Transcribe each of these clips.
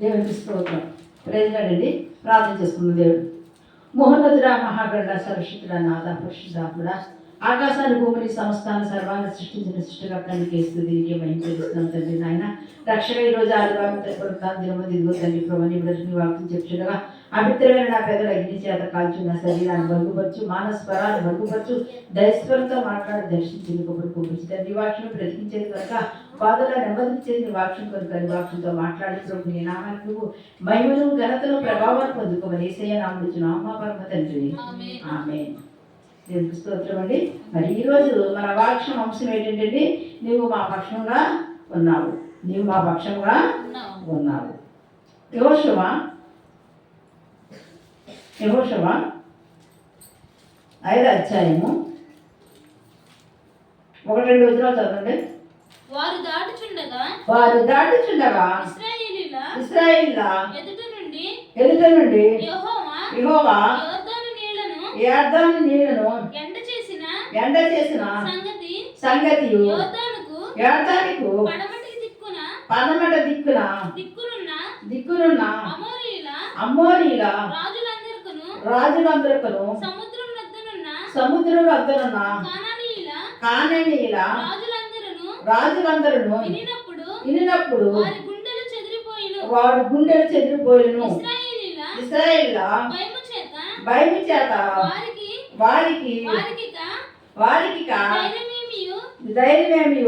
దేవునికి స్తోత్రం ప్రేజలాడండి ప్రార్థన చేసుకున్న దేవుడు. మోహన్నతుడా మహాగణ సరస్వతుడా నాథ పరిశుద్ధాత్ముడా ఆకాశాన్ని భూమిని సంస్థాన సర్వాన్ని సృష్టించిన సృష్టికర్తానికి స్థుతి నీకే మహించేస్తున్నాం తండ్రి నాయన. రక్షణ ఈ రోజు ఆదివారం తరపుతాను దినము దిగువ తండ్రి ప్రభుని విడని వాక్యం చెప్పుచుండగా అభిత్రమైన నా పెద్దల అగ్ని చేత కాల్చు నా శరీరాన్ని బరుగుపరచు మానస్వరాన్ని బరుగుపరచు దయస్వరంతో మాట్లాడి దర్శించింది తండ్రి వాక్యం బ్రతికించేది కనుక బాధలో నెమ్మదించేది నీ వాక్యం కనుక నీ వాక్యంతో మాట్లాడి ప్రభు నీ నామానికి నువ్వు మహిమను ఘనతను ప్రభావాన్ని పొందుకోమని ఏసయ్య నామడుచున్న అమ్మ పరమ తండ్రి. ఆమె దేవునికి స్తోత్రం అండి. మరి ఈరోజు మన వాక్యం అంశం ఏంటంటే నువ్వు మా పక్షంగా ఉన్నావు. నీవు మా పక్షంగా ఉన్నావు. యోషవా యహోషవా ఐదు అధ్యాయము. ఒకటి రెండు వచనాలు చదవండి. వారు దాటుచుండగా వారు దాటుచుండగా ఇశ్రాయేలీల ఇస్రాయిల్ ఎదుట నుండి ఎదుట నుండి యెహోవా యెహోవా యోర్దాను నీళ్ళను ఎండ చేసిన ఎండ చేసిన సంగతి యోర్దానుకు పడమటికి దిక్కున పదమట దిక్కున దిక్కునున్న దిక్కునున్న అమోరీల అమ్మోరీల రాజులందరికను రాజులందరికను సముద్రం వద్దనున్న కానానీయుల రాజులందరూ వినినప్పుడు వారి గుండెలు చెదిరిపోయిను. వాడు గుండెలు చెదిరిపోయిను. ఇశ్రాయేలీల ఇస్రాయేల్ భయము చేత వారికి వారికి ధైర్యమేమియు ధైర్యమేమి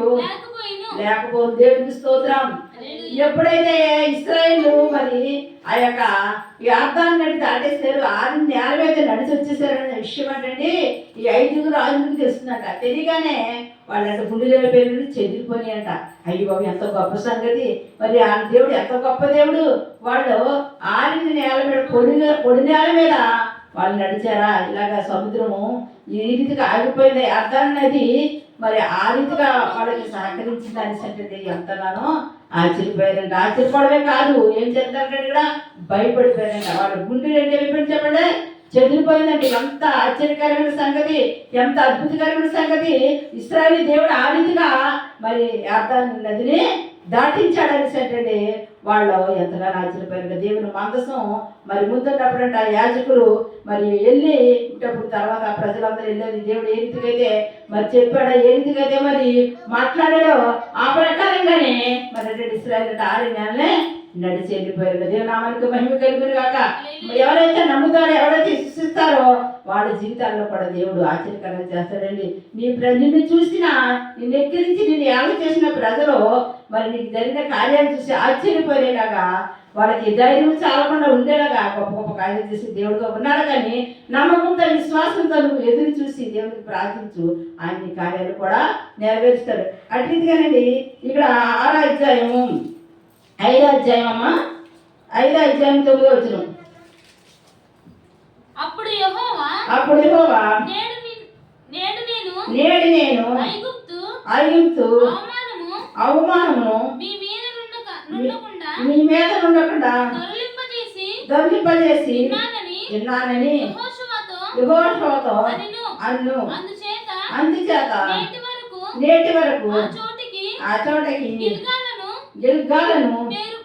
లేకపోతే దేవునికి స్తోత్రం. ఎప్పుడైతే ఇస్రాయిల్ మరి ఆ యొక్క యార్థాన్ని నడి దాటేస్తారు ఆరు నేల మీద నడిచి వచ్చేసారనే విషయం ఏంటండి ఈ ఐదుగురు రాజులకు తెలుస్తుందంట. తెలియగానే వాళ్ళంట గుండెల పేరు చెదిరిపోయి అంట అయ్యి బాబు ఎంత గొప్ప సంగతి. మరి ఆ దేవుడు ఎంత గొప్ప దేవుడు. వాళ్ళు ఆరిన నేల మీద పొడి పొడి నేల మీద వాళ్ళు నడిచారా? ఇలాగ సముద్రము ఈ రీతిగా ఆగిపోయింది. అర్థం అనేది మరి ఆ రీతిగా వాళ్ళకి సహకరించింది అనేసి ఎంతగానో ఆశ్చర్యపోయారంట. ఆశ్చర్యపోవడమే కాదు ఏం చేస్తారంటే ఇక్కడ? భయపడిపోయారంట. వాళ్ళ గుండె అంటే ఏమిటి చెప్పండి? చెదిరిపోయిందండి. ఎంత ఆశ్చర్యకరమైన సంగతి ఎంత అద్భుతకరమైన సంగతి. ఇస్రాయలీ దేవుడు ఆ రీతిగా మరి అర్థాన్ని నదిని దాటించాడనేసి అంటే వాళ్ళు ఎంతగానో ఆశ్చర్యపోయారు దేవుని మందసం మరి ముందున్నప్పుడంట యాజకులు మరి వెళ్ళి ఇంటప్పుడు తర్వాత ప్రజలందరూ వెళ్ళేది దేవుడు ఏ రీతికైతే మరి చెప్పాడో ఏ రీతికైతే మరి మాట్లాడాడో ఆ ప్రకారంగానే మరి రెండు ఇస్రాయల్ ఆరు నెలలే నడిచి వెళ్ళిపోయారు దేవుని నామానికి మహిమ కలుగును కాక ఎవరైతే నమ్ముతారో ఎవరైతే విశ్వసిస్తారో వాళ్ళ జీవితాల్లో కూడా దేవుడు ఆశ్చర్యకరంగా చేస్తాడండి. నీ ప్ర- నిన్ను చూసిన నిన్ను ఎక్కిరించి నిన్ను ఏళ్ళ చేసిన ప్రజలు మరి నీకు జరిగిన కార్యాలు చూసి ఆశ్చర్యపోయేలాగా వాళ్ళకి ధైర్యం చాలకుండా ఉండేలాగా గొప్ప గొప్ప కార్యాలు చేసి దేవుడుగా ఉన్నాడు. కానీ నమ్మకంతో విశ్వాసంతో నువ్వు ఎదురు చూసి దేవుడికి ప్రార్థించు. ఆయన కార్యాలు కూడా నెరవేరుస్తాడు. అట్లీగానండి ఇక్కడ ఆరో అధ్యాయము ఐదో అధ్యాయం అమ్మా. ఐదో అధ్యాయం తొమ్మిదో వచ్చిన అప్పుడు యెహోవా అప్పుడు యెహోవా నేడు నేను నేడు నేను ఐగుప్తు ఐగుప్తు అవమానము మీ మీద నుండకుండా ఉండకుండా దొరలింపజేసి ఉన్నానని విన్నానని యెహోషువతో అనిను. అందుచేత అందుచేత నేటి వరకు నేటి వరకు ఆ చోటికి ఆ చోటకి గిల్గాలను గిల్గాలను పేరు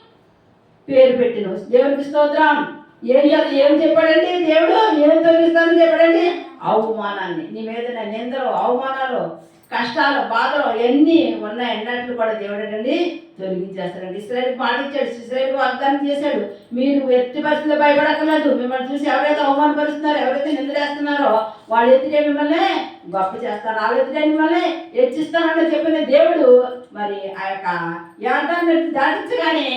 పేరు పెట్టిన. దేవునికి స్తోత్రం. ఏం ఏం చెప్పాడండి? దేవుడు ఏం తొలగిస్తానని చెప్పాడండి? అవమానాన్ని. నీ మీద నిందలు అవమానాలు కష్టాలు బాధలు ఎన్ని ఉన్నాయి. అన్నట్లు కూడా దేవుడు అండి తొలగించేస్తాడండి. ఇస్రాయల్కి మాటిచ్చాడు ఇస్రాయల్కి వాగ్దానం చేశాడు. మీరు ఎట్టి పరిస్థితులు భయపడక్కర్లేదు. మిమ్మల్ని చూసి ఎవరైతే అవమానపరుస్తున్నారో నిందలేస్తున్నారో వాళ్ళు ఎత్తితే మిమ్మల్ని గొప్ప చేస్తారు వాళ్ళు ఎత్తితే మిమ్మల్ని హెచ్చిస్తానని చెప్పిన దేవుడు మరి ఆ యొక్క యాదాన్ని దాటించగానే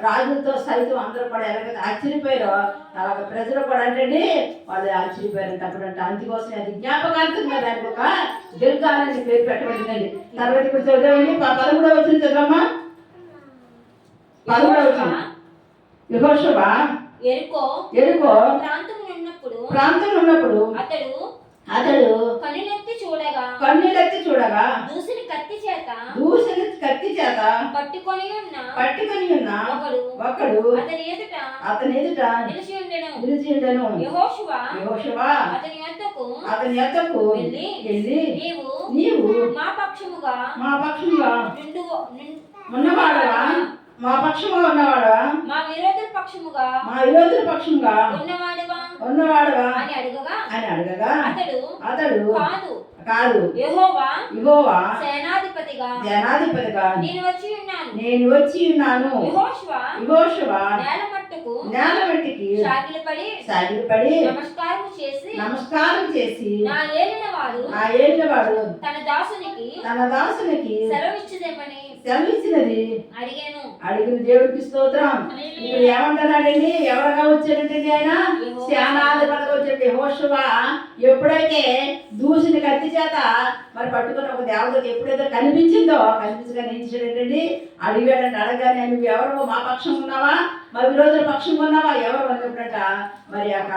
రాజులతో సైతం అందరూ కూడా ఎలాగైతే ఆశ్చర్యపోయారో అలాగ ప్రజలు కూడా అంటే వాళ్ళు ఆశ్చర్యపోయారంట అప్పుడంటే అందుకోసం అది జ్ఞాపకార్థంగా దానికి ఒక గిర్గాలని పేరు పెట్టబడిందండి. తర్వాత ఇప్పుడు చదవండి ప- పదమూడవ వచ్చిన చదవమ్మా. పదమూడవ వచ్చిన యహోషువ? ఎరుకో ఎరుకో? ఉన్నప్పుడు ప్రాంతం ఉన్నప్పుడు అతడు అతడు కనులెత్తి చూడగా కన్నీళ్ళెత్తి చూడగా దూసిని కత్తి చేత దూసిన కత్తి చేత పట్టుకొని ఉన్న పట్టుకొని ఉన్న ఒకడు ఒకడు అతని ఎదుట అతని ఎదుట నిలిచి ఉండెను. నిలిచిండను యెహోషువ యెహోషువ అతని యొద్దకు అతని యొద్దకు వెళ్ళి వెళ్ళి నీవు నీవు మా పక్షముగా మా పక్షంగా నుండు ఉన్నవాడవా? మా పక్షముగా ఉన్నవాడవా మా విరోధుల పక్షముగా మా విరోధుల పక్షంగా ఉన్నవాడవా ఉన్నవాడవా అని అడగగా? అని అడగగా? అతడు అతడు కాదు. కాదు. యెహోవా ఇగోవా సేనాధిపతిగా జనాధిపతిగా నేను వచ్చి ఉన్నాను. నేను వచ్చి ఉన్నాను. యెహోషువ ఇగోషువా నేల మట్టుకు నేల మట్టికి సాగిలపడి సాగిపడి నమస్కారం చేసి నమస్కారం చేసి నా ఏలిన వాడు నా ఏళ్ళవాడు తన దాసునికి తన దాసునికి సెలవిచ్చుదేమని సెలవిచ్చినది అడిగాను. అడిగిన దేవుడికి స్తోత్రం. ఇక్కడ ఏమంటున్నాడండి? ఎవరుగా వచ్చాడండి ఆయన? శానాధిపతిగా వచ్చాడు. హోషువా ఎప్పుడైతే దూసిన కత్తి చేత మరి పట్టుకున్న ఒక దేవతకు ఎప్పుడైతే కనిపించిందో కనిపించగా నిలిచాడండి అడిగాడంటే. అడగానే నువ్వు ఎవరు మా పక్షం ఉన్నావా? మరి రోజు పక్షం కొన్నావా? ఎవరు అన్నప్పుడట మరి యొక్క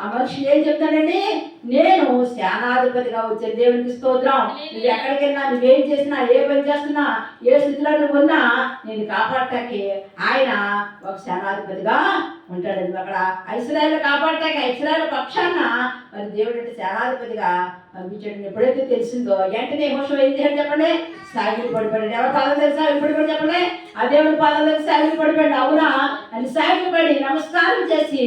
ఆ మనిషి ఏం చెప్తాడండి? నేను శానాధిపతిగా వచ్చే దేవునికి స్తోత్రం. నువ్వు ఎక్కడికైనా నువ్వేం చేసినా ఏ పని చేస్తున్నా ఏ స్థితిలో నువ్వు ఉన్నా నేను కాపాడటానికి ఆయన ఒక శానాధిపతిగా ఉంటాడు. అక్కడ ఐశ్వర్యాలు కాపాడటానికి ఐశ్వర్యాల పక్షాన మరి దేవుడు అంటే సేనాధిపతిగా పంపించాడు ఎప్పుడైతే తెలిసిందో వెంటనే మోసం ఏం చేయాలి చెప్పండి? సాగిలి పడిపోయాడు. ఎవరి పాదం తెలుసా? ఇప్పుడు కూడా చెప్పండి? ఆ దేవుడి పాదం తెలిసి? సాగిలి పడిపోయాడు? అవునా? అని సాగిలి పడి నమస్కారం చేసి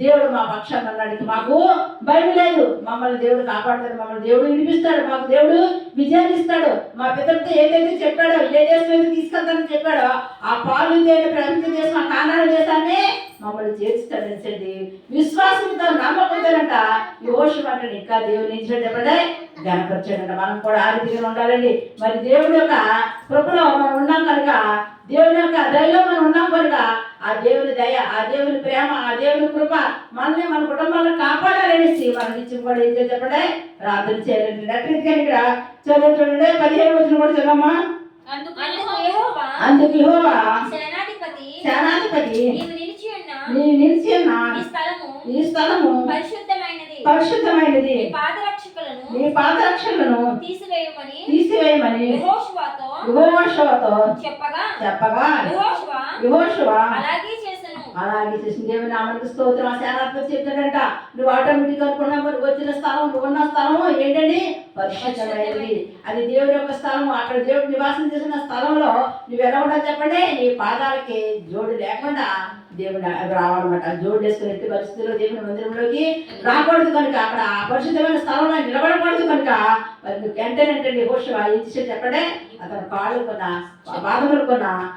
దేవుడు మా పక్షాన్ని అన్నాడు. మాకు భయం లేదు. మమ్మల్ని దేవుడు కాపాడతాడు. మమ్మల్ని దేవుడు వినిపిస్తాడు మాకు దేవుడు విజయాన్ని ఇస్తాడు. మా పితలతో ఏదైతే చెప్పాడో ఏ దేశం తీసుకెళ్తానని చెప్పాడో ఆ పాలు తేనె ప్రపంచ దేశం ఆ కానాడ దేశాన్ని మమ్మల్ని చేర్చుతాడని విశ్వాసంతో నమ్మకంతోనంట యోషం అంటే ఇంకా దేవుని ఇచ్చాడు చెప్పండి. గనపరచాడంట మనం కూడా ఆ రీతిగా ఉండాలండి. మరి దేవుడి యొక్క కృపలో మనం ఉన్నాం కనుక దేవుని యొక్క దయలో మనం ఉన్నాం కనుక ఆ దేవుని దయ ఆ దేవుని ప్రేమ ఆ దేవుని కృప మనల్ని మన కుటుంబాలను కాపాడాలనేసి మన నిత్యం కూడా ఏం చెప్పండి? ప్రార్థన చేయాలండి. అట్లా ఇక్కడ చదువు చూడండి. పదిహేను వచ్చిన కూడా చదవమ్మా. అందుకు యెహోవా సేనాధిపతి నీవు నిలిచి ఉన్న నీ స్థలము పరిశుద్ధమైనది. పరిశుద్ధమైనది. నీ పాదరక్షకులను నీ పాదరక్షలను తీసివేయమని తీసివేయమని యెహోషువతో యుగోషవతో చెప్పగా చెప్పగా యెహోషువ యుగోషవ అలాగే అలాగే చేసిన దేవుని నామనికి స్తోత్రం. ఆ చెప్తాడంట నువ్వు ఆటోమేటిక్ అనుకున్నా మరి వచ్చిన స్థలం నువ్వు ఉన్న స్థలము ఏంటండి? పరిశుద్ధమైనది. అది దేవుడి యొక్క స్థలము. అక్కడ దేవుడు నివాసం చేసిన స్థలంలో నువ్వు ఎలా ఉండాలి చెప్పండి? నీ పాదాలకి జోడు లేకుండా దేవుడు రావాలన్నమాట. జోడు వేసుకుని ఎట్టి పరిస్థితుల్లో దేవుని మందిరంలోకి రాకూడదు కనుక అక్కడ ఆ పరిశుద్ధమైన స్థలంలో నిలబడకూడదు కనుక మరి నువ్వు వెంటనే హోష ఇచ్చి చెప్పడే? అతను కాళ్ళు కొన్న బాధములు కొన్న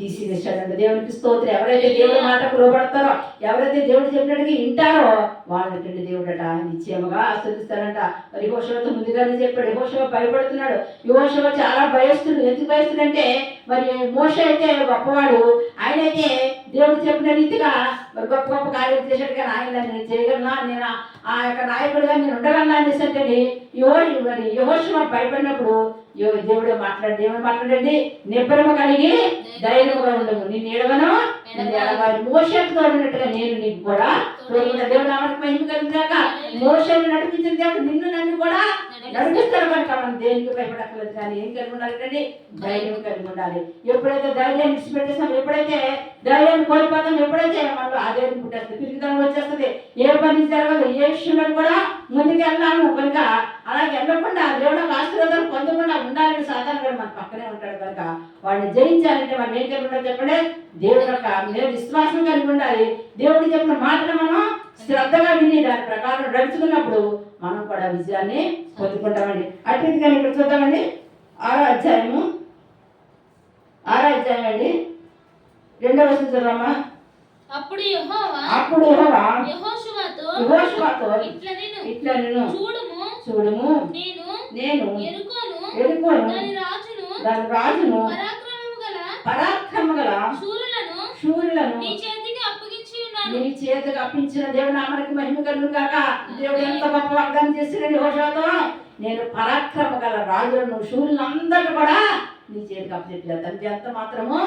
జోడునటండి తీసివేశాడండి దేవునికి స్తోత్రం. ఎవరైతే దేవుడి మాటకు లోబడతారో ఎవరైతే దేవుడు చెప్పినట్టుగా వింటారో వాళ్ళటండి దేవుడట నిశ్చయముగా ఆస్వాదిస్తారంట మరి హోషవతో ముందుగానే చెప్పాడు. హోషవ భయపడుతున్నాడు. యోషవ చాలా భయస్తుడు. ఎందుకు భయస్తుడు అంటే మరి మోష అయితే గొప్పవాడు. ఆయన అయితే దేవుడు చెప్పిన రీతిగా మరి గొప్ప గొప్ప కార్యం చేశాడు కానీ ఆయన నేను చేయగలనా? నేను ఆ- యొక్క నాయకుడిగా నేను ఉండగలనా అనేసి అంటే యో మరి యహోషువ భయపడినప్పుడు యో దేవుడే మాట్లాడి దేవుడు మాట్లాడండి? నిబ్బరము కలిగి ధైర్యముగా ఉండము నేను ఎడవాలి మోషంతో ఉన్నట్టుగా నేను నీకు కూడా దేవుడు నామకి మహిమ కలిగాక మోషను నడిపించిన దేవుడు నిన్ను నన్ను కూడా నడిపిస్తాడు మనం దేనికి భయపడక్కర్లేదు కానీ ఏం కలిగి ఉండాలి ధైర్యం కలిగి ఉండాలి. ఎప్పుడైతే ధైర్యాన్ని విడిచిపెట్టేస్తాం ఎప్పుడైతే ధైర్యాన్ని కోల్పోతాం ఎప్పుడైతే మనలో ఆదాయం పుట్టేస్తుంది పిరిగితనం వచ్చేస్తుంది. ఏ పని జరగదు. ఏ విషయంలో కూడా ముందుకు వెళ్ళాము కనుక అలాగే వెళ్ళకుండా దేవుడు ఆశీర్వాదం పొందకుండా ఉండాలని సాధారణ మన పక్కనే ఉంటాడు కనుక వాడిని జయించాలంటే మనం ఏం కలిగి ఉండాలి చెప్పండి? దేవుడు యొక్క మీద విశ్వాసం కలిగి ఉండాలి. దేవుడు చెప్పిన మాటను మనం శ్రద్ధగా విని దాని ప్రకారం నడుచుకున్నప్పుడు మనం కూడా విజయాన్ని పొందుకుంటామండి. అటు కానీ ఇక్కడ చూద్దామండి. ఆరో అధ్యాయము. ఆరో అధ్యాయం అండి. రెండవ వచనం చదవమ్మా అప్పుడు యెహోవా అప్పుడు యెహోవా యెహోషువతో యెహోషువతో ఇట్లా నేను ఇట్లా నేను చూడుము. చూడుము. నేను నేను ఎరుకోను. ఎడుకోను దాని రాజును దాని రాజును పరాక్రమము గల పరాక్రమ గల శూరులను శూరులను నీ ఉన్నాను నీ చేతికి అప్పించిన దేవుని అమరికి మహిమ కలుగు కాక దేవుడు ఎంత గొప్ప వాగ్దానం చేసిన హోషాతో నేను పరాక్రమ గల రాజులను శూరులందరూ కూడా నీ చేతికి అప్పచెప్పలేదు తండ్రి ఎంత మాత్రము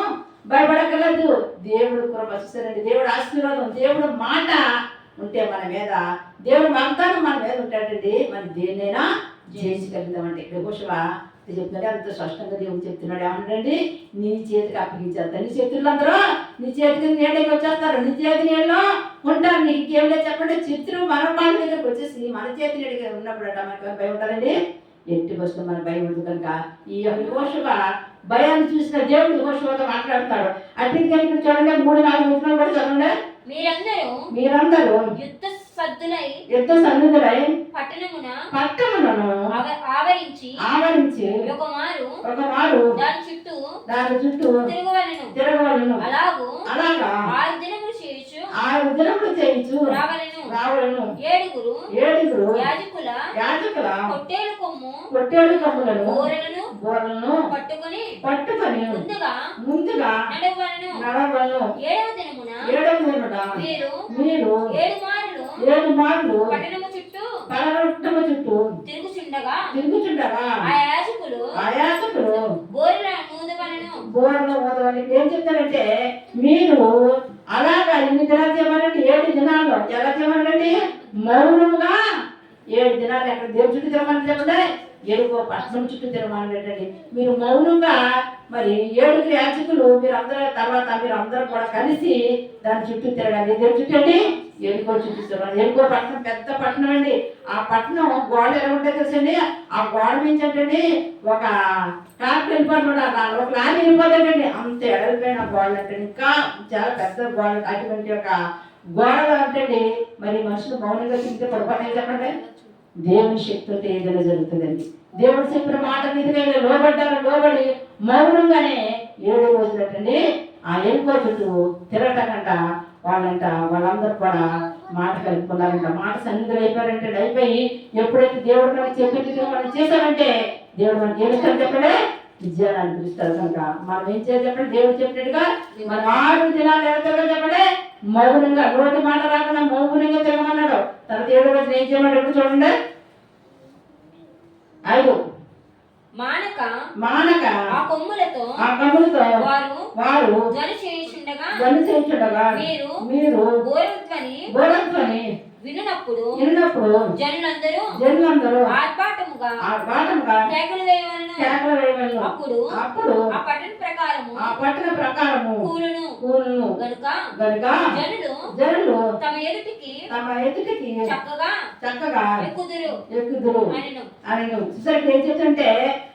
భయపడగలదు దేవుడు కృప చూసారండి దేవుడు ఆశీర్వాదం దేవుడు మాట ఉంటే మన మీద దేవుడు వాగ్దానం మన మీద ఉంటాడండి. మన దేన్నైనా జయించగలుగుతామండి. ఇక్కడ చెప్తున్నాడు అంత స్పష్టంగా దేవుడు చెప్తున్నాడు. ఏమంటండి నీ చేతికి అప్పగించేస్తా. నీ చేతులందరూ నీ చేతికి నీడకి వచ్చేస్తారు. నీ చేతి నీళ్ళు ఉంటారు. నీకు ఇంకేం లేదు చెప్పండి. చిత్రం మన వాళ్ళ దగ్గరకు వచ్చేసి మన చేతి నీడకి ఉన్నప్పుడు అంట మనకి భయం ఉంటుందండి ఎట్టి వస్తే మన భయం ఉంది కనుక ఈ యొక్క భయాన్ని చూసిన దేవుడు హోషువతో మాట్లాడతాడు. అటు ఇక్కడ చూడండి? మూడు నాలుగు వచ్చిన కూడా చదవండి మీరందరూ మీరందరూ యుద్ధ సద్దులై యుద్ధ సన్నిధులై పట్టణమున పట్టణములను ఆవ- ఆవరించి ఆవరించి ఒక మారు ఒక మారు దాని చుట్టూ దాని చుట్టూ తిరగవలను. తిరగవలను. అలాగూ అలాగా ఆరు దినములు చేయొచ్చు ఆరు దినములు చేయించు రావలను. రావలను. ఏడుగురు ఏడుగురు యాజకుల యాజకుల పొట్టేలు కొమ్ము పొట్టేడు కమ్ములను బోరెలను బోర్లను పట్టుకొని పట్టుకొని ముందుగా ముందుగా నడవలను నడవలను ఏడవ దినమున ఏడవ దినమున మీరు మీరు ఏడు మారులు ఏడు మార్లు పట్టణము చుట్టూ పలవట్టమ చుట్టూ తిరుగుచుండగా తిరుగుతుండగా ఆ యాజకులు ఆ యాజకులు బోరెల మూదవలను బోర్లో పోదానికి ఏం చెప్తారంటే మీరు అలాగా ఇన్ని దినాలు చేయమనండి ఏడు దినాల్లో ఎలా చేయమనండి? మౌనముగా ఏడు దినాలు ఎక్కడ దేవుడి చుట్టూ తిరగమని చెప్పండి ఎరుగో పట్నం చుట్టూ తిరగమనండి మీరు మౌనంగా మరి ఏడుగురు యాచకులు మీరు అందరూ తర్వాత మీరు అందరూ కూడా కలిసి దాని చుట్టూ తిరగాలి. దేవుడి చుట్టూ ఎరుగో చూపిస్తున్నారు ఎన్నుకో పట్టణం పెద్ద పట్టణం అండి. ఆ పట్టణం గోడ ఎలా ఉంటుంది తెలుసండి? ఆ గోడ నుంచి ఏంటండి ఒక కార్ వెళ్ళిపోతున్నాడు దాని ఒక లారీ వెళ్ళిపోతాడండి అంత ఎడలిపోయిన గోడలు అంటే ఇంకా చాలా పెద్ద గోడ అటువంటి ఒక గోడలు అంటే మరి మనుషులు మౌనంగా తింటే పొరపాటు చెప్పండి. దేవుని శక్తితో ఏదైనా జరుగుతుందండి. దేవుడు చెప్పిన మాట నిధులైన లోబడ్డారు లోబడి మౌనంగానే ఏడు రోజులటండి ఆ ఎలుకో చుట్టూ తిరగటంట వాళ్ళంట వాళ్ళందరూ కూడా మాట కలుపుకున్నారంట మాట సన్నిధులు అయిపోయారంటే అయిపోయి ఎప్పుడైతే దేవుడు మనకి చెప్పింది మనం చేశామంటే దేవుడు మనకి ఏమిస్తాడు చెప్పడే? విజయాన్ని అనిపిస్తారు కనుక. మనం ఏం చేయాలి చెప్పండి? దేవుడు చెప్పినట్టుగా మనం ఆరు దినాలు ఎవరితో చెప్పడే? మౌనంగా నోటి మాట రాకుండా మౌనంగా తిరగమన్నాడు. తర్వాత ఏడు రోజులు ఏం చేయమన్నాడు ఎప్పుడు చూడండి? ఐదు. మానక మానక ఆ కొమ్ములతో ఆ కమ్ములతో వారు వారు ధ్వని చేయుచుండగా ధ్వని చేయించుండగా మీరు మీరు బోరధ్వని బోధత్వని వినునప్పుడు విన్నప్పుడు జనులందరూ జనులందరూ ఆర్భాటముగా ఆ బాటముగా కేకలు వేయవలను. కేకలు వేయవలను. అప్పుడు అప్పుడు ఆ పట్టణ ప్రకారము ఆ పట్టణ ప్రకారము కూలును కూలను గనుక గనుక జనులు జనులు తమ ఎదుటికి తమ ఎదుటికి చక్కగా చక్కగా ఎక్కుదురు ఎక్కుదురు అనెను. అని చూసారు ఏం చెప్తుంటే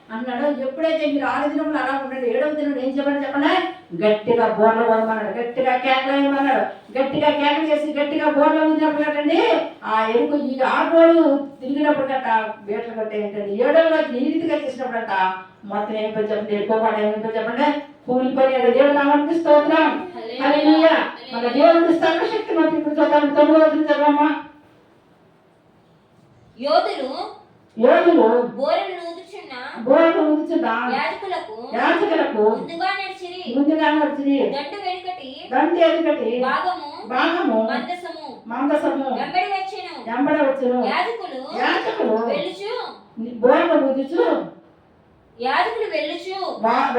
అన్నాడు. ఎప్పుడైతే మీరు ఆరు దినములు అలా ఉండండి ఏడవ దినం ఏం చెప్పండి చెప్పండి. గట్టిగా బోర్లు పోదమన్నాడు గట్టిగా కేకలు గట్టిగా కేకలు చేసి గట్టిగా బోర్లు ఊదినప్పుడు కట్టండి ఆ ఎరుకు ఈ ఆరు రోజులు తిరిగినప్పుడు గట్ట బీటలు కట్టే ఏంటండి? ఏడవ రోజు ఈ రీతిగా చేసినప్పుడట మొత్తం ఏమిటో చెప్పండి? ఎక్కువ పాట ఏమిటో చెప్పండి? కూలిపోయి దేవుడు నామానికి స్తోత్రం. హల్లెలూయా మన దేవుడి సర్వశక్తి మనకి ఇప్పుడు చూద్దాం. తొమ్మిది రోజులు చదవమ్మా. యోధులు ఏడులు బోరను నూదుచున్న బోర్లు ఊదుచున్నా యాజకులకు యాచకులకు ముందుగా నడిచిరి. ముందుగా వచ్చింది దండు వెనుకటి దంతి ఎదుకటి భాగము భాగము మందసము. మందసము. వెంబడి వచ్చెను. వెంబడ వచ్చును. యాజకులు యాచకులు వెళ్ళుచు. బోర్లు ఊదుచు యాజకులు వెళ్ళుచు.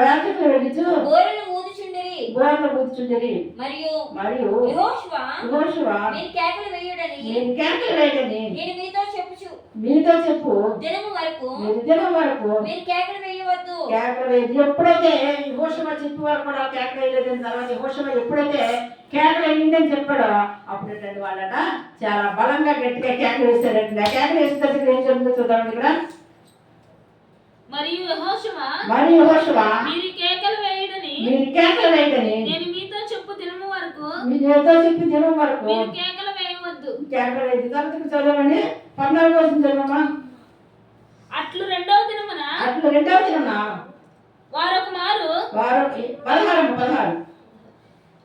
యాచకులు వెళ్ళుచు. బోరను ఊదుచుండిరి. బోర్లు ఊదుచుండరి. మరియు మరియు యెహోషువ యెహోషువ మీరు కేకలు వేయుడని నేను కేకలు వేయడని నేను మీతో చెప్పుచు. మీతో చెప్పు. దినము వరకు మీరు దినం వరకు మీరు కేకలు వేయవద్దు. కేకలు వేయదు ఎప్పుడైతే యెహోషువ చెప్పి వారు కూడా కేకలు వేయలేదని తర్వాత యెహోషువ ఎప్పుడైతే కేకలు వేయండి చెప్పాడో అప్పుడు ఏంటంటే వాళ్ళట చాలా బలంగా గట్టిగా కేకలు ఆ కేకలు వేసిన దగ్గర ఏం జరుగుతుందో చూద్దాం ఇక్కడ. మరియు యెహోషువ మరి యెహోషువ మీరు కేకలు వేయుడని మీరు కేకలు వేయడని నేను మీతో చెప్పు దినము వరకు మీరు ఏదో చెప్పి దినం వరకు మీరు కేకలు వేయవద్దు. కేకలు వేయదు తర్వాత చదవమని పద్నాలుగు రోజులు చదవమా? అట్లు రెండవ దినమున అట్లా రెండవ దినం వారొక మారు వారు పదహారు పదహారు.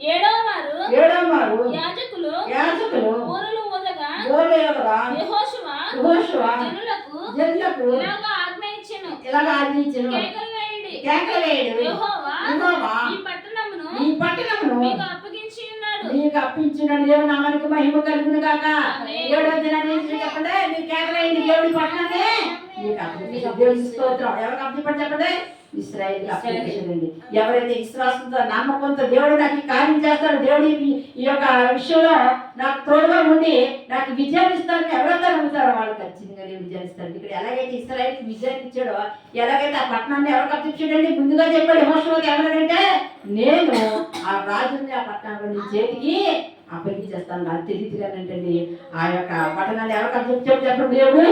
ఏడవ వారు ఏడవ మారు యాజకులు యాజకులు ఊరలు ఊదగా గోలేవరా యెహోషువ యెహోషువ జనులకు జనులకు ఇలాగా ఇలాగ ఆజ్ఞించను కేకలు వేయుడి. ఈ పట్టణమును నీకు అప్పించిన దేవుడు నామానికి మహిమ కలుగును కాక. ఏడో దినాన్ని చెప్పండి. మీరు కేకలేయండి దేవుడి పట్టణాన్ని మీకు అప్పగించిన దేవుడి స్తోత్రం. ఎవరికి చెప్పండి? ఇస్రాయేల్ ఎవరైతే విశ్వాసంతో నమ్మకంతో దేవుడు నాకు కార్యం చేస్తాడు దేవుడు ఈ- యొక్క విషయంలో నాకు తోడుగా ఉండి నాకు విజయం ఇస్తాడని ఎవరైతే నమ్ముతారో వాళ్ళు ఖచ్చితంగా. నేను విజయం ఇక్కడ ఎలాగైతే ఇస్రాయల్ విజయం ఇచ్చాడో ఎలాగైతే ఆ పట్టణాన్ని ఎవరు కప్పించాడండి ముందుగా చెప్పాడు హోషోకి ఎవరంటే నేను ఆ రాజుని ఆ పట్టణాన్ని చేతికి అప్పగించేస్తాను. అది తెలియదుగానంటండి ఆ యొక్క పట్టణాన్ని ఎవరు కప్పించాడు చెప్పండి దేవుడు?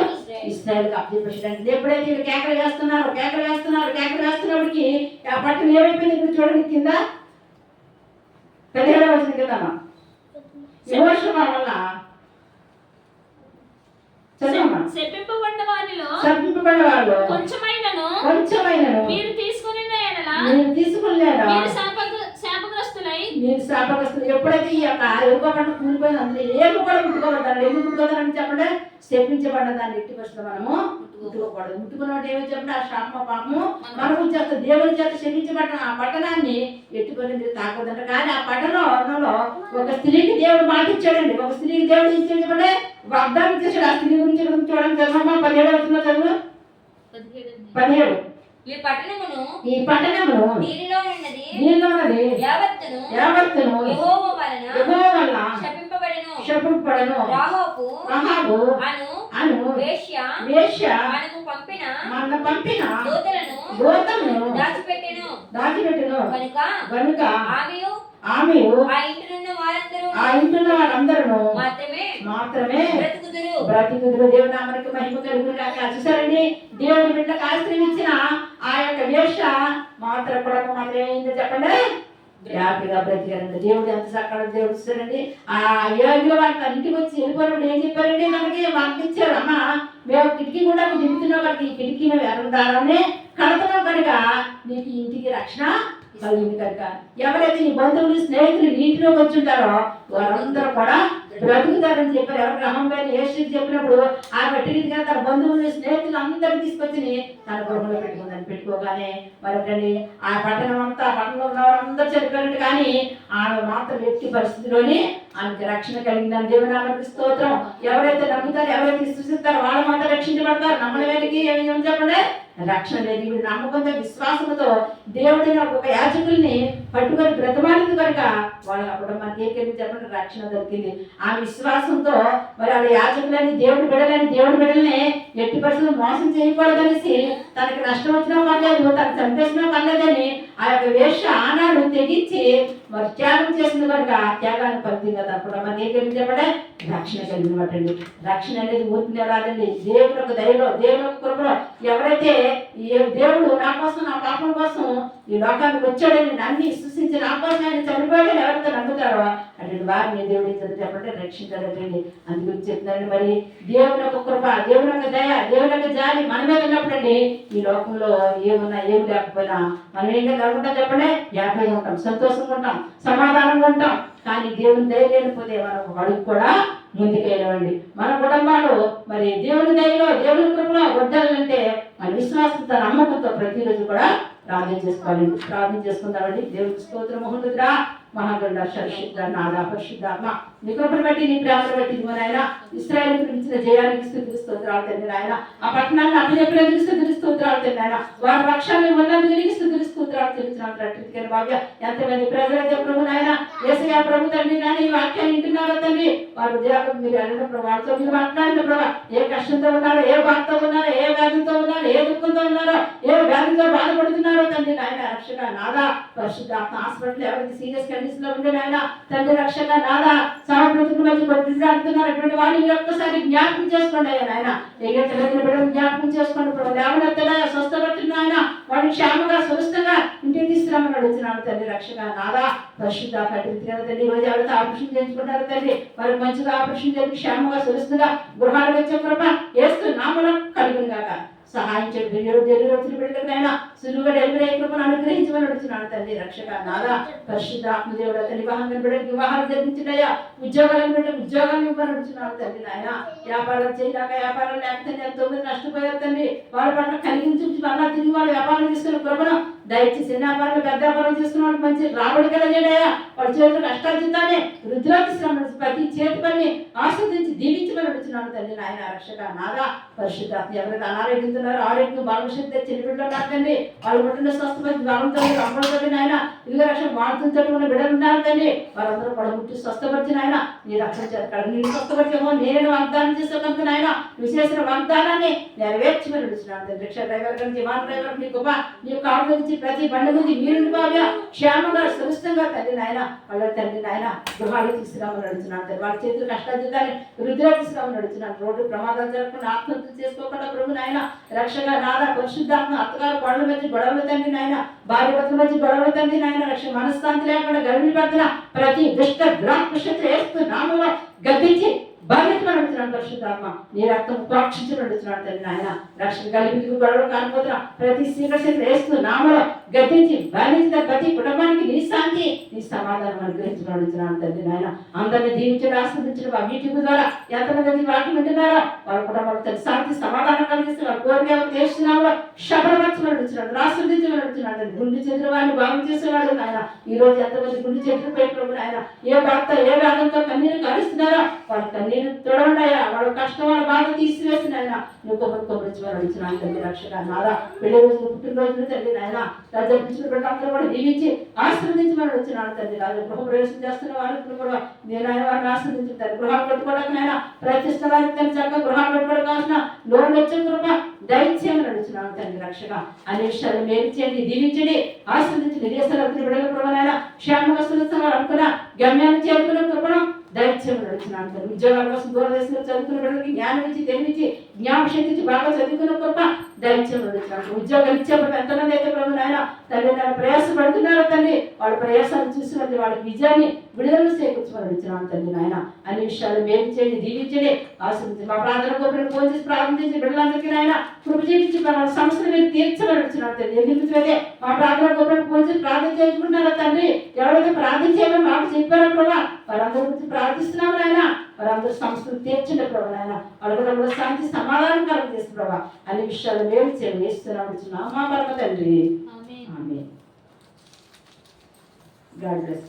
ఇస్రాయల్కి అప్పచెప్పాడు ఎప్పుడైతే వీళ్ళు కేకలు వేస్తున్నారు కేకలు వేస్తున్నారు కేకలు వేస్తున్నప్పటికి ఆ పట్టణం ఏమైపోయింది ఇప్పుడు చూడండి కింద? పదిహేడవ వచ్చిన కింద విమోషణ వల్ల చదవమ్మా శపింపబడిన వారిలో చంపబడిన వాళ్ళు కొంచెమైనను కొంచెమైనను మీరు తీసుకుని మీరు తీసుకున్నారా మీరు శాపగ్ర- శాపగ్రస్తులై మీరు శాపగ్రస్తులు. ఎప్పుడైతే ఈ యొక్క ఎరుకోబడిన కూలిపోయింది అందులో ఏమి కూడా ముట్టుకోవద్దండి. ఎందుకు ముట్టుకోవద్దని చెప్పండి? శపించబడ్డ దాన్ని ఎట్టి పరిస్థితుల్లో మనము ముట్టుకోకూడదు. ముట్టుకున్నట్టు ఏమి చెప్పండి? ఆ శాప పాపము మనము చేత దేవుని చేత శపించబడిన ఆ పట్టణాన్ని ఎట్టుకొని మీరు తాకొద్దంట కానీ ఆ పట్టణంలో ఒక స్త్రీకి దేవుడు మాట ఇచ్చాడండి. ఒక స్త్రీకి దేవుడు ఇచ్చాడు చెప్పండి? అర్థం ఇచ్చేసాడు ఆ స్త్రీ గురించి ఇక్కడ చూడండి. చదవమ్మా పదిహేడు అవుతున్నా చదువు? పదిహేడు. ఈ పట్టణమును ఈ పట్టణమును దీనిలో ఉన్నది దీనిలో ఉన్నది యావత్తును యావత్తును యెహోవా వలన యెహోవా వల్ల శపింపబడెను. శపింపబడను. రాహోపు రహాబు అను అను వేశ్య వేశ్య మనము పంపిన మన పంపిన దూతలను దూతలను దాచిపెట్టెను. దాచిపెట్టును. కనుక కనుక ఆమెయు ఆమె ఆ ఇంటినున్న వారందరూ ఆ ఇంట్లో వాళ్ళందరూ మాత్రమే మాత్రమే బ్రతుకుదురు. బ్రతికుదురు. దేవునామనికి మహిమ కలుగును కాక చూసారండి? దేవుడి బిడ్డకు ఆశ్రయించిన ఆ యొక్క వేష మాత్రం కూడా మాత్రం ఏమైందో చెప్పండి? హ్యాపీగా బ్రతికారండి దేవుడు ఎంత చక్కగా దేవుడు ఇస్తారండి ఆ యోగిలో వాళ్ళకి ఇంటికి వచ్చి వెళ్ళిపోయినప్పుడు ఏం చెప్పారండి? మనకి వాళ్ళకి ఇచ్చారు అమ్మ మేము కిటికీ కూడా దిగుతున్నాం కనుక ఈ కిటికీ మేము ఎరగదారని కడుతున్నాం కనుక నీకు ఇంటికి రక్షణ కలిగింది కనుక. ఎవరైతే నీ బంధువులు స్నేహితులు నీటిలోకి వచ్చి ఉంటారో వారందరూ కూడా బ్రతుకుతారని చెప్పారు. ఎవరికి అహంపైన ఏసుకి చెప్పినప్పుడు ఆ పెట్టింది తన బంధువులు స్నేహితులు అందరూ తీసుకొచ్చి తన గృహంలో పెట్టుకుందని పెట్టుకోగానే మరి ఆ పట్టణం అంతా ఆ పట్టణంలో ఉన్న వారందరూ చనిపోయినట్టు కానీ ఆమె మాత్రం వ్యక్తి పరిస్థితిలోనే ఆమెకి రక్షణ కలిగిందని దేవునామకి స్తోత్రం. ఎవరైతే నమ్ముతారో ఎవరైతే విశ్వసిస్తారో వాళ్ళు మాత్రం రక్షించబడతారు. నమ్మని వారికి ఏమి చెప్పండి. రక్షణ లేదు వీడు నమ్మకంతో విశ్వాసంతో దేవుడిని ఒక యాజకుల్ని పట్టుకొని బ్రతమాలింది కనుక వాళ్ళ కుటుంబానికి ఏకేమి చెప్పండి రక్షణ దొరికింది. ఆ విశ్వాసంతో మరి వాళ్ళ యాచకులని దేవుడు బిడలని దేవుడి బిడల్ని ఎట్టి పరిస్థితులు మోసం చేయకూడదనేసి తనకి నష్టం వచ్చినా పర్లేదు తనకు చంపేసినా పర్లేదని ఆ యొక్క వేష ఆనాడు తెగించి మరి త్యాగం చేసిన కనుక ఆ త్యాగాన్ని ఫలితంగా తన కుటుంబానికి ఏం చెప్పండి రక్షణ కలిగినట్టండి రక్షణ అనేది ఊరికే రాదండి దేవుడు ఒక దయలో దేవుడు ఒక కృపలో ఎవరైతే ఈ దేవుడు నా కోసం నా పాపం కోసం ఈ లోకానికి వచ్చాడని నన్ను సృష్టించి నా కోసం ఆయన చనిపోయాడని ఎవరైతే నమ్ముతారో అటువంటి వారిని దేవుడు ఏం చేస్తాడు అందుకు చెప్తున్నాను మరి దేవుని యొక్క కృప దేవుని యొక్క దయ దేవుని యొక్క జాలి మన మీద ఉన్నప్పుడండి ఈ లోకంలో ఏమున్నా ఏం లేకపోయినా మనం ఏంటో కలుగుంటాం చెప్పండి? యాభై ఉంటాం సంతోషంగా ఉంటాం సమాధానంగా ఉంటాం. కానీ దేవుని దయ లేకపోతే మనం ఒక అడుగు కూడా ముందుకెళ్ళవండి మన కుటుంబాలు మరి దేవుని దయలో దేవుని కృపలో వడ్డాలంటే మన విశ్వాసంతో నమ్మకంతో ప్రతిరోజు కూడా ప్రార్థన చేసుకోవాలి. ప్రార్థన చేసుకుందామండి. దేవునికి స్తోత్రం మహోన్నతుడా మహాగండ పరిశుద్ధ నాదా పరిశుద్ధాత్మ నీ కృపను బట్టి నీ ప్రేమను బట్టి ఇదిగో నాయన ఇస్రాయల్ గురించిన జయానికి స్థుతి స్తోత్రాలు తండ్రి నాయన. ఆ పట్టణాన్ని అప్పచెప్పినందుకు స్థుతి స్తోత్రాలు తండ్రి నాయన. వారి పక్షాన్ని తిరిగి స్థుతి స్తోత్రాలు తెలుసుకున్నాను భాగ్య. ఎంతమంది ప్రజలైతే ప్రభు నాయన ఏసయ ప్రభు తండ్రి నాయన ఈ వాక్యాన్ని వింటున్నారో తండ్రి? వారు ఉద్యోగం మీరు వెళ్ళినప్పుడు వారితో మీరు మాట్లాడిన ప్రభు ఏ కష్టంతో ఉన్నారో ఏ బాధతో ఉన్నారో ఏ వ్యాధితో ఉన్నారో ఏ దుఃఖం ఏ వ్యాధితో బాధపడుతున్నారో తండ్రి నాయన రక్షణ నాదా పరిశుద్ధాత్మ హాస్పిటల్ ఎవరికి సీరియస్ కండిషన్లో ఉండే నాయన తండ్రి రక్షణ నాదా సహ బ్రతుకు మధ్య కొట్టుకుంటున్నారు అటువంటి వారిని మీరు ఒక్కసారి జ్ఞాపకం చేసుకోండి అయ్యా నాయన. ఎగట్లేదు బిడ్డలు జ్ఞాపకం చేసుకోండి. ఇప్పుడు లేవనెత్తడా స్వస్థపడుతున్న ఆయన వాడిని క్షేమంగా సురక్షంగా ఇంటికి తీసుకురామని అడుగుతున్నాను తండ్రి రక్షణ నాదా పరిశుద్ధ కట్టింది కదా తండ్రి రోజు ఎవరితో ఆపరేషన్ చేయించుకుంటారు తండ్రి వారికి మంచిగా ఆపరేషన్ చేసి క్షేమంగా సురక్షంగా గృహాలు వచ్చే కృప వేస్తూ నామలో కలుగును గాక. సహాయం చేయడం. తెలియదు తెలియదు వచ్చిన బిడ్డలకైనా సులువుగా డెలివరీ అయ్యే కృపను అనుగ్రహించమని అడుగుతున్నాను తండ్రి రక్షక నాదా పరిశుద్ధ ఆత్మదేవుడు తల్లి వివాహం బిడ్డలకు వివాహాలు జరిపించినయ్యా ఉద్యోగాలను బిడ్డలకు ఉద్యోగాలు ఇవ్వని అడుగుతున్నాను తండ్రి నాయన. వ్యాపారం చేయలేక వ్యాపారం లేకపోతే నేను తొమ్మిది నష్టపోయారు తండ్రి వాళ్ళ పట్ల కలిగించి మళ్ళా తిరిగి వాళ్ళు వ్యాపారం చేసుకుని కృపను దయచేసి చిన్న వ్యాపారం పెద్ద వ్యాపారం చేసుకున్న వాళ్ళు మంచి రాబడి కలిగేడయా వాళ్ళ చేతులు కష్టార్జితానే వృద్ధులకు శ్రమ ప్రతి చేతి పని ఆస్వాదించి దీవించమని అడుగుతున్నాను తండ్రి నాయన రక్షక నాదా పరిశుద్ధ ఎవరైతే అనారోగ్యంతో ఉన్నారో ఆరోగ్యం బాలశక్తి చిన్న బిడ్డలు తండ్రి వాళ్ళు పుట్టిన స్వస్థపరిచి బలంతో అమ్మలతో నాయన ఇదిగో రక్షణ మాటలతో ఉన్న బిడ్డలు ఉన్నారు తండ్రి వారందరూ పడగొట్టి స్వస్థపరిచిన ఆయన నీ రక్షణ చేస్తాడు నేను స్వస్థపరిచేమో నేను వాగ్దానం చేసే నాయన నువ్వు చేసిన వాగ్దానాన్ని మరి విడుచున్నాను తండ్రి రిక్షా డ్రైవర్ కానీ విమాన డ్రైవర్ నీ గొప్ప నీ కారు నుంచి ప్రతి బండి నుంచి మీరు బాగా క్షేమంగా సురక్షితంగా తండ్రి నాయన వాళ్ళ తండ్రి నాయన గృహాలు తీసుకురామని నడుచున్నాను తండ్రి వాళ్ళ చేతులు కష్టాజితాన్ని వృద్ధిలో తీసుకురామని నడుచున్నాను రోడ్డు ప్రమాదాలు జరగకుండా ఆత్మహత్య చేసుకోకుండా ప్రభు నాయన రక్షగా నారా పరిశుద్ధాత్మ అత్తగారు గొడవల మధ్య గొడవల తండ్రి నాయన భార్య భర్తల మధ్య గొడవల తండ్రి నాయన రక్ష మనశ్శాంతి లేకుండా గర్భిణి పడుతున్న ప్రతి దుష్ట దురాకృషత వేస్తూ నామలో గద్దించి బాధ్యత నడుచున్నాను పరిశుద్ధాత్మ నీ రక్తం ప్రోక్షించి నడుచున్నాడు తండ్రి ఆయన రక్షణ కలిపి గొడవలు కానిపోతున్నా ప్రతి శ్రీకృష్ణ వేస్తూ నామలో గతించి బాధించిన ప్రతి కుటుంబానికి నీ శాంతి నీ సమాధానం అనుగ్రహించి నడుచున్నాను తండ్రి నాయన. అందరినీ దీవించడం ఆస్వాదించడం ఆ మీటింగ్ ద్వారా ఎంతమంది వాక్యం వింటున్నారో వాళ్ళ కుటుంబాలకు తన శాంతి సమాధానం కలిగిస్తూ వాళ్ళ కోరికలు చేస్తున్నామో శబరపరచమని నడుచున్నాడు ఆస్వాదించి నడుచున్నాడు గుండె చెందిన వాడిని బాగు చేసేవాడు ఆయన ఈ రోజు ఎంతమంది గుండె చెట్లు ప్రభు ఆయన ఏ భర్త ఏ వేదంతో కన్నీరు కలుస్తున్నారో వాళ్ళ కన్నీరు నేను తొడవండాయా? వాళ్ళ కష్టం వాళ్ళ బాధ తీసివేసినాయన నువ్వు కొమ్మరి కొమ్మరించమని నడుచున్నాను తల్లి రక్షక నాదా? పెళ్ళి రోజు పుట్టినరోజులు తల్లి నాయన రాజా పిచ్చిన బిడ్డలందరూ కూడా దీవించి ఆశ్రదించమని వచ్చిన తల్లి రాజు గృహ ప్రవేశం చేస్తున్న వాళ్ళు కూడా నేను ఆయన వారిని ఆశ్రదించిన తండ్రి గృహాలు పెట్టుకోవడానికి నాయన ప్రయత్నిస్తున్న వారికి తండ్రి చక్కగా గృహాలు పెట్టుకోవడం కావాల్సిన లోన్ వచ్చే కృప దయచేయమని నడుచున్నాను తండ్రి రక్షక. అనే విషయాలు మేలు చేయండి దీవించండి ఆశ్రదించండి దేశాల బిడ్డల కృపనైనా క్షేమ సురక్షితంగా అనుకున్న గమ్యాన్ని చేరుకున్న కృపణ దయచేయమని నడుచున్నాను తండ్రి ఉద్యోగాల కోసం దూరదేశంలో చదువుకున్న జ్ఞాపశక్తి బాగా చదువుకున్న కృప దయచేయమని నడుచున్నాను ఉద్యోగాలు ఇచ్చేప్పుడు ఎంతమంది అయితే ప్రభు నాయన తల్లి నాయన ప్రయాసపడుతున్నారో తల్లి వాళ్ళ ప్రయాసాలు చూసినది వాళ్ళ విజయాన్ని విడుదల చేకూర్చమని నడుచున్నాను తండ్రి నాయన. అన్ని విషయాలు మేలు చేయండి దీవించండి. ఆశ్రమించి మా ప్రార్థన కోరికలు ఫోన్ చేసి ప్రార్థించి బిడ్డలందరికీ నాయన కృప చేయించి మన సమస్యలు మీరు తీర్చమని నడుచున్నాను తండ్రి. ఎందుకు మా ప్రార్థన కోరికలు ఫోన్ చేసి ప్రార్థన చేసుకుంటున్నారో తండ్రి? ఎవరైతే ప్రార్థన చేయమని మాకు చెప్పారో ప్రభా వారందరి గురించి ప్రార్థిస్తున్నాము నాయన. వారందరూ సమస్యలు తీర్చండి ప్రభు నాయన. కూడా శాంతి సమాధానం కలుగజేస్తుంది ప్రభా. అన్ని విషయాలు మేలు చేయండి వేస్తున్నాం మా పరమ తండ్రి. ఆమె గాడ్ బ్లెస్